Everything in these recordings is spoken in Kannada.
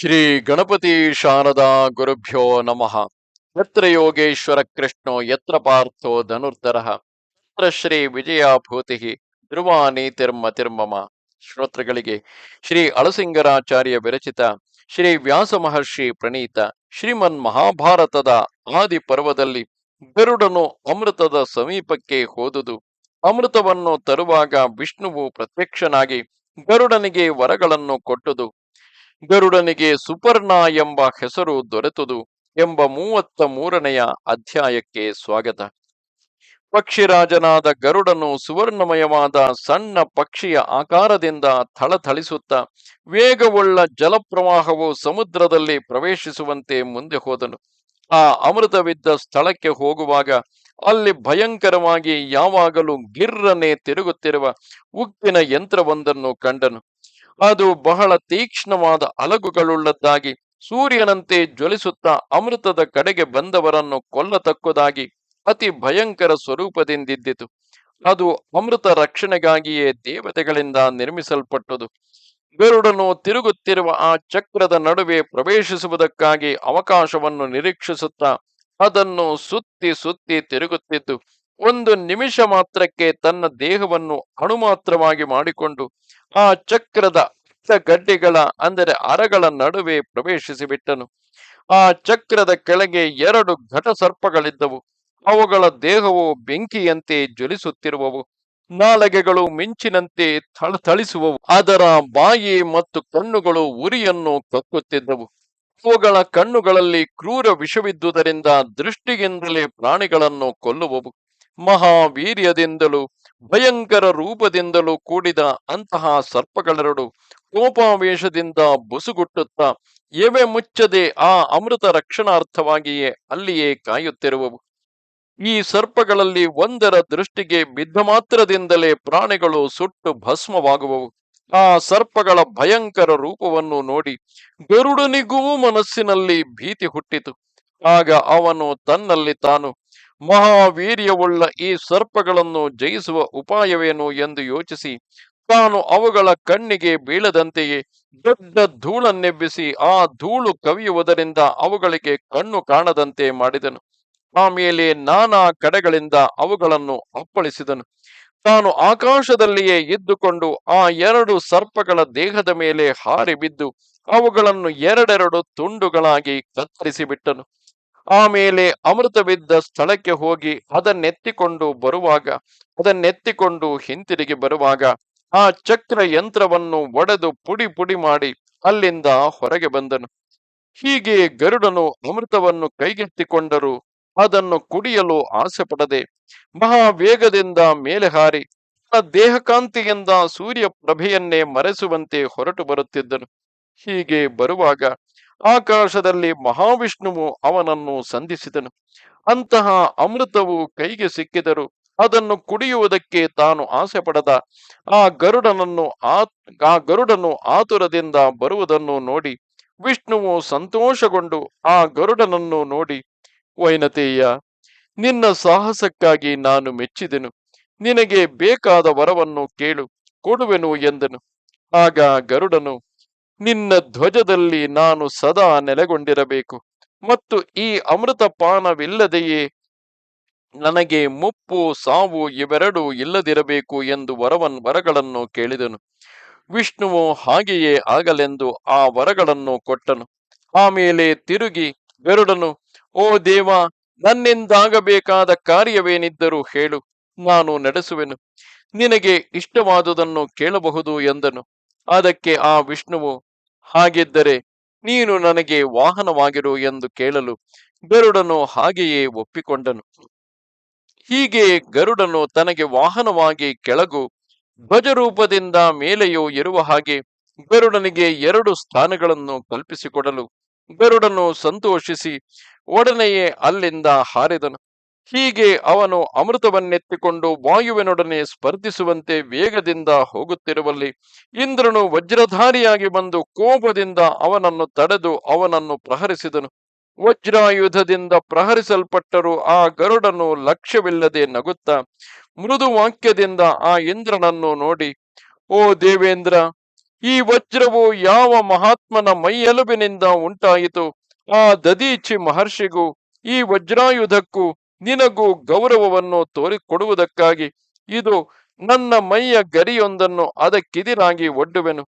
ಶ್ರೀ ಗಣಪತಿ ಶಾರದಾ ಗುರುಭ್ಯೋ ನಮಃ. ಯತ್ರ ಯೋಗೇಶ್ವರ ಕೃಷ್ಣೋ, ಯತ್ರ ಪಾರ್ಥೋ ಧನುರ್ಧರಃ. ಯತ್ರ ಶ್ರೀ ವಿಜಯಾಭೂತಿ ತಿರ್ಮ ತಿರ್ಮಮ. ಶ್ರೋತೃಗಳಿಗೆ ಶ್ರೀ ಅಳಸಿಂಗರಾಚಾರ್ಯ ವಿರಚಿತ ಶ್ರೀ ವ್ಯಾಸ ಮಹರ್ಷಿ ಪ್ರಣೀತ ಶ್ರೀಮನ್ ಮಹಾಭಾರತದ ಆದಿ ಪರ್ವದಲ್ಲಿ ಗರುಡನು ಅಮೃತದ ಸಮೀಪಕ್ಕೆ ಹೋದುದು. ಅಮೃತವನ್ನು ತರುವಾಗ ವಿಷ್ಣುವು ಪ್ರತ್ಯಕ್ಷನಾಗಿ ಗರುಡನಿಗೆ ವರಗಳನ್ನು ಕೊಟ್ಟುದು. ಗರುಡನಿಗೆ ಸುಪರ್ಣ ಎಂಬ ಹೆಸರು ದೊರೆತುದು ಎಂಬ ಮೂವತ್ತ ಮೂರನೆಯ ಅಧ್ಯಾಯಕ್ಕೆ ಸ್ವಾಗತ. ಪಕ್ಷಿರಾಜನಾದ ಗರುಡನು ಸುವರ್ಣಮಯವಾದ ಸಣ್ಣ ಪಕ್ಷಿಯ ಆಕಾರದಿಂದ ಥಳಥಳಿಸುತ್ತ ವೇಗವುಳ್ಳ ಜಲಪ್ರವಾಹವು ಸಮುದ್ರದಲ್ಲಿ ಪ್ರವೇಶಿಸುವಂತೆ ಮುಂದೆ ಹೋದನು. ಆ ಅಮೃತವಿದ್ದ ಸ್ಥಳಕ್ಕೆ ಹೋಗುವಾಗ ಅಲ್ಲಿ ಭಯಂಕರವಾಗಿ ಯಾವಾಗಲೂ ಗಿರ್ರನೆ ತಿರುಗುತ್ತಿರುವ ಉಕ್ಕಿನ ಯಂತ್ರವೊಂದನ್ನು ಕಂಡನು. ಅದು ಬಹಳ ತೀಕ್ಷ್ಣವಾದ ಅಲಗುಗಳುಳ್ಳದ್ದಾಗಿ ಸೂರ್ಯನಂತೆ ಜ್ವಲಿಸುತ್ತಾ ಅಮೃತದ ಕಡೆಗೆ ಬಂದವರನ್ನು ಕೊಲ್ಲತಕ್ಕುದಾಗಿ ಅತಿ ಭಯಂಕರ ಸ್ವರೂಪದಿಂದಿದ್ದಿತು. ಅದು ಅಮೃತ ರಕ್ಷಣೆಗಾಗಿಯೇ ದೇವತೆಗಳಿಂದ ನಿರ್ಮಿಸಲ್ಪಟ್ಟದು. ಗರುಡನು ತಿರುಗುತ್ತಿರುವ ಆ ಚಕ್ರದ ನಡುವೆ ಪ್ರವೇಶಿಸುವುದಕ್ಕಾಗಿ ಅವಕಾಶವನ್ನು ನಿರೀಕ್ಷಿಸುತ್ತಾ ಅದನ್ನು ಸುತ್ತಿ ಸುತ್ತಿ ತಿರುಗುತ್ತಿದ್ದು ಒಂದು ನಿಮಿಷ ಮಾತ್ರಕ್ಕೆ ತನ್ನ ದೇಹವನ್ನು ಅಣುಮಾತ್ರವಾಗಿ ಮಾಡಿಕೊಂಡು ಆ ಚಕ್ರದ ಗಡ್ಡೆಗಳ, ಅಂದರೆ ಅರಗಳ ನಡುವೆ ಪ್ರವೇಶಿಸಿ ಬಿಟ್ಟನು. ಆ ಚಕ್ರದ ಕೆಳಗೆ ಎರಡು ಘಟ ಸರ್ಪಗಳಿದ್ದವು ಅವುಗಳ ದೇಹವು ಬೆಂಕಿಯಂತೆ ಜ್ವಲಿಸುತ್ತಿರುವವು. ನಾಲಗೆಗಳು ಮಿಂಚಿನಂತೆ ಥಳಥಳಿಸುವವು ಅದರ ಬಾಯಿ ಮತ್ತು ಕಣ್ಣುಗಳು ಉರಿಯನ್ನು ಕಕ್ಕುತ್ತಿದ್ದವು. ಅವುಗಳ ಕಣ್ಣುಗಳಲ್ಲಿ ಕ್ರೂರ ವಿಷವಿದ್ದುದರಿಂದ ದೃಷ್ಟಿಯಿಂದಲೇ ಪ್ರಾಣಿಗಳನ್ನು ಕೊಲ್ಲುವವು. ಮಹಾವೀರ್ಯದಿಂದಲೂ, ಭಯಂಕರ ರೂಪದಿಂದಲೂ ಕೂಡಿದ ಅಂತಹ ಸರ್ಪಗಳೆರಡು ಕೋಪಾವೇಶದಿಂದ ಬುಸುಗುಟ್ಟುತ್ತಾ, ಎವೆ ಮುಚ್ಚದೆ ಆ ಅಮೃತ ರಕ್ಷಣಾರ್ಥವಾಗಿಯೇ ಅಲ್ಲಿಯೇ ಕಾಯುತ್ತಿರುವವು. ಈ ಸರ್ಪಗಳಲ್ಲಿ ಒಂದರ ದೃಷ್ಟಿಗೆ ಬಿದ್ದ ಮಾತ್ರದಿಂದಲೇ ಪ್ರಾಣಿಗಳು ಸುಟ್ಟು ಭಸ್ಮವಾಗುವವು. ಆ ಸರ್ಪಗಳ ಭಯಂಕರ ರೂಪವನ್ನು ನೋಡಿ ಗರುಡನಿಗೂ ಮನಸ್ಸಿನಲ್ಲಿ ಭೀತಿ ಹುಟ್ಟಿತು. ಆಗ ಅವನು ತನ್ನಲ್ಲಿ ತಾನು ಮಹಾವೀರ್ಯವುಳ್ಳ ಈ ಸರ್ಪಗಳನ್ನು ಜಯಿಸುವ ಉಪಾಯವೇನು ಎಂದು ಯೋಚಿಸಿ, ತಾನು ಅವುಗಳ ಕಣ್ಣಿಗೆ ಬೀಳದಂತೆಯೇ ದೊಡ್ಡ ಧೂಳನ್ನೆಬ್ಬಿಸಿ ಆ ಧೂಳು ಕವಿಯುವುದರಿಂದ ಅವುಗಳಿಗೆ ಕಣ್ಣು ಕಾಣದಂತೆ ಮಾಡಿದನು. ಆಮೇಲೆ ನಾನಾ ಕಡೆಗಳಿಂದ ಅವುಗಳನ್ನು ಅಪ್ಪಳಿಸಿದನು. ತಾನು ಆಕಾಶದಲ್ಲಿಯೇ ಇದ್ದುಕೊಂಡು ಆ ಎರಡು ಸರ್ಪಗಳ ದೇಹದ ಮೇಲೆ ಹಾರಿ ಬಿದ್ದು ಅವುಗಳನ್ನು ಎರಡೆರಡು ತುಂಡುಗಳಾಗಿ ಕತ್ತರಿಸಿ ಬಿಟ್ಟನು ಆಮೇಲೆ ಅಮೃತವಿದ್ದ ಸ್ಥಳಕ್ಕೆ ಹೋಗಿ ಅದನ್ನೆತ್ತಿಕೊಂಡು ಬರುವಾಗ, ಅದನ್ನೆತ್ತಿಕೊಂಡು ಹಿಂತಿರುಗಿ ಬರುವಾಗ ಆ ಚಕ್ರ ಯಂತ್ರವನ್ನು ಒಡೆದು ಪುಡಿ ಪುಡಿ ಮಾಡಿ ಅಲ್ಲಿಂದ ಹೊರಗೆ ಬಂದನು. ಹೀಗೆ ಗರುಡನು ಅಮೃತವನ್ನು ಕೈಗೆತ್ತಿಕೊಂಡರು, ಅದನ್ನು ಕುಡಿಯಲು ಆಸೆ ಪಡದೆ ಮಹಾವೇಗದಿಂದ ಮೇಲೆ ಹಾರಿ ತನ್ನ ದೇಹಕಾಂತಿಯಿಂದ ಸೂರ್ಯ ಪ್ರಭೆಯನ್ನೇ ಮರೆಸುವಂತೆ ಹೊರಟು ಬರುತ್ತಿದ್ದನು. ಹೀಗೆ ಬರುವಾಗ ಆಕಾಶದಲ್ಲಿ ಮಹಾವಿಷ್ಣುವು ಅವನನ್ನು ಸಂಧಿಸಿದನು. ಅಂತಹ ಅಮೃತವು ಕೈಗೆ ಸಿಕ್ಕಿದರು ಅದನ್ನು ಕುಡಿಯುವುದಕ್ಕೆ ತಾನು ಆಸೆ ಪಡದ ಆ ಗರುಡನನ್ನು ಆ ಗರುಡನು ಆತುರದಿಂದ ಬರುವುದನ್ನು ನೋಡಿ ವಿಷ್ಣುವು ಸಂತೋಷಗೊಂಡು ಆ ಗರುಡನನ್ನು ನೋಡಿ, ವೈನತೇಯ, ನಿನ್ನ ಸಾಹಸಕ್ಕಾಗಿ ನಾನು ಮೆಚ್ಚಿದೆನು. ನಿನಗೆ ಬೇಕಾದ ವರವನ್ನು ಕೇಳು, ಕೊಡುವೆನು ಎಂದನು. ಆಗ ಗರುಡನು ನಿನ್ನ ಧ್ವಜದಲ್ಲಿ ನಾನು ಸದಾ ನೆಲೆಗೊಂಡಿರಬೇಕು ಮತ್ತು ಈ ಅಮೃತ ಪಾನವಿಲ್ಲದೆಯೇ ನನಗೆ ಮುಪ್ಪು, ಸಾವು ಇವೆರಡೂ ಇಲ್ಲದಿರಬೇಕು ಎಂದು ವರವನ್ ವರಗಳನ್ನು ಕೇಳಿದನು. ವಿಷ್ಣುವು ಹಾಗೆಯೇ ಆಗಲೆಂದು ಆ ವರಗಳನ್ನು ಕೊಟ್ಟನು. ಆಮೇಲೆ ತಿರುಗಿ ಗರುಡನು, ಓ ದೇವ, ನನ್ನಿಂದಾಗಬೇಕಾದ ಕಾರ್ಯವೇನಿದ್ದರೂ ಹೇಳು, ನಾನು ನಡೆಸುವೆನು. ನಿನಗೆ ಇಷ್ಟವಾದುದನ್ನು ಕೇಳಬಹುದು ಎಂದನು. ಅದಕ್ಕೆ ಆ ವಿಷ್ಣುವು ಹಾಗಿದ್ದರೆ ನೀನು ನನಗೆ ವಾಹನವಾಗಿರು ಎಂದು ಕೇಳಲು ಗರುಡನು ಹಾಗೆಯೇ ಒಪ್ಪಿಕೊಂಡನು. ಹೀಗೆ ಗರುಡನು ತನಗೆ ವಾಹನವಾಗಿ ಕೆಳಗು ಧ್ವಜರೂಪದಿಂದ ಮೇಲೆಯೂ ಇರುವ ಹಾಗೆ ಗರುಡನಿಗೆ ಎರಡು ಸ್ಥಾನಗಳನ್ನು ಕಲ್ಪಿಸಿಕೊಡಲು ಗರುಡನು ಸಂತೋಷಿಸಿ ಒಡನೆಯೇ ಅಲ್ಲಿಂದ ಹಾರಿದನು. ಹೀಗೆ ಅವನು ಅಮೃತವನ್ನೆತ್ತಿಕೊಂಡು ವಾಯುವಿನೊಡನೆ ಸ್ಪರ್ಧಿಸುವಂತೆ ವೇಗದಿಂದ ಹೋಗುತ್ತಿರುವಲ್ಲಿ ಇಂದ್ರನು ವಜ್ರಧಾರಿಯಾಗಿ ಬಂದು ಕೋಪದಿಂದ ಅವನನ್ನು ತಡೆದು ಅವನನ್ನು ಪ್ರಹರಿಸಿದನು. ವಜ್ರಾಯುಧದಿಂದ ಪ್ರಹರಿಸಲ್ಪಟ್ಟರೂ ಆ ಗರುಡನು ಲಕ್ಷ್ಯವಿಲ್ಲದೆ ನಗುತ್ತ ಮೃದು ವಾಕ್ಯದಿಂದ ಆ ಇಂದ್ರನನ್ನು ನೋಡಿ, ಓ ದೇವೇಂದ್ರ, ಈ ವಜ್ರವು ಯಾವ ಮಹಾತ್ಮನ ಮೈಯೆಲುಬಿನಿಂದ ಉಂಟಾಯಿತು? ಆ ದದೀಚಿ ಮಹರ್ಷಿಗೂ ಈ ವಜ್ರಾಯುಧಕ್ಕೂ ನಿನಗೂ ಗೌರವವನ್ನು ತೋರಿಕೊಡುವುದಕ್ಕಾಗಿ ಇದು ನನ್ನ ಮೈಯ ಗರಿಯೊಂದನ್ನು ಅದಕ್ಕಿದಿರಾಗಿ ಒಡ್ಡುವೆನು.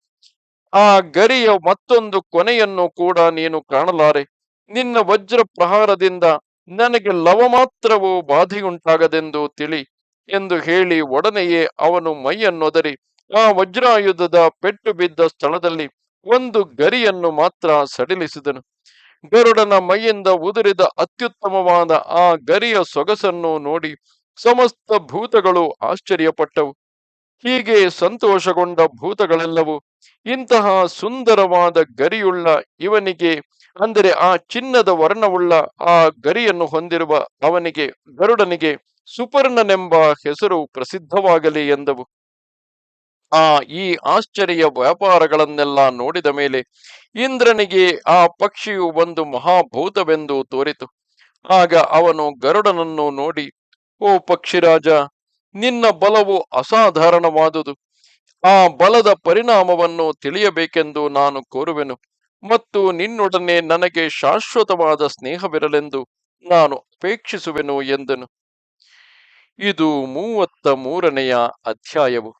ಆ ಗರಿಯ ಮತ್ತೊಂದು ಕೊನೆಯನ್ನು ಕೂಡ ನೀನು ಕಾಣಲಾರೆ. ನಿನ್ನ ವಜ್ರ ಪ್ರಹಾರದಿಂದ ನನಗೆ ಲವ ಮಾತ್ರವೂ ಬಾಧೆಯುಂಟಾಗದೆಂದು ತಿಳಿ ಎಂದು ಹೇಳಿ ಒಡನೆಯೇ ಅವನು ಮೈಯನ್ನೊದರಿ. ಆ ವಜ್ರಾಯುಧದ ಪೆಟ್ಟು ಬಿದ್ದ ಸ್ಥಳದಲ್ಲಿ ಒಂದು ಗರಿಯನ್ನು ಮಾತ್ರ ಸಡಿಲಿಸಿದನು. ಗರುಡನ ಮೈಯಿಂದ ಉದುರಿದ ಅತ್ಯುತ್ತಮವಾದ ಆ ಗರಿಯ ಸೊಗಸನ್ನು ನೋಡಿ ಸಮಸ್ತ ಭೂತಗಳು ಆಶ್ಚರ್ಯಪಟ್ಟವು. ಹೀಗೆ ಸಂತೋಷಗೊಂಡ ಭೂತಗಳೆಲ್ಲವೂ ಇಂತಹ ಸುಂದರವಾದ ಗರಿಯುಳ್ಳ ಇವನಿಗೆ ಅಂದರೆ ಆ ಚಿನ್ನದ ವರ್ಣವುಳ್ಳ ಆ ಗರಿಯನ್ನು ಹೊಂದಿರುವ ಅವನಿಗೆ ಗರುಡನಿಗೆ ಸುಪರ್ಣನೆಂಬ ಹೆಸರು ಪ್ರಸಿದ್ಧವಾಗಲಿ ಎಂದವು. ಆ ಈ ಆಶ್ಚರ್ಯ ವ್ಯಾಪಾರಗಳನ್ನೆಲ್ಲ ನೋಡಿದ ಮೇಲೆ ಇಂದ್ರನಿಗೆ ಆ ಪಕ್ಷಿಯು ಒಂದು ಮಹಾಭೂತವೆಂದು ತೋರಿತು. ಆಗ ಅವನು ಗರುಡನನ್ನು ನೋಡಿ, ಓ ಪಕ್ಷಿರಾಜ, ನಿನ್ನ ಬಲವು ಅಸಾಧಾರಣವಾದುದು. ಆ ಬಲದ ಪರಿಣಾಮವನ್ನು ತಿಳಿಯಬೇಕೆಂದು ನಾನು ಕೋರುವೆನು ಮತ್ತು ನಿನ್ನೊಡನೆ ನನಗೆ ಶಾಶ್ವತವಾದ ಸ್ನೇಹವಿರಲೆಂದು ನಾನು ಅಪೇಕ್ಷಿಸುವೆನು ಎಂದನು. ಇದು ಮೂವತ್ತ ಮೂರನೆಯ ಅಧ್ಯಾಯವು.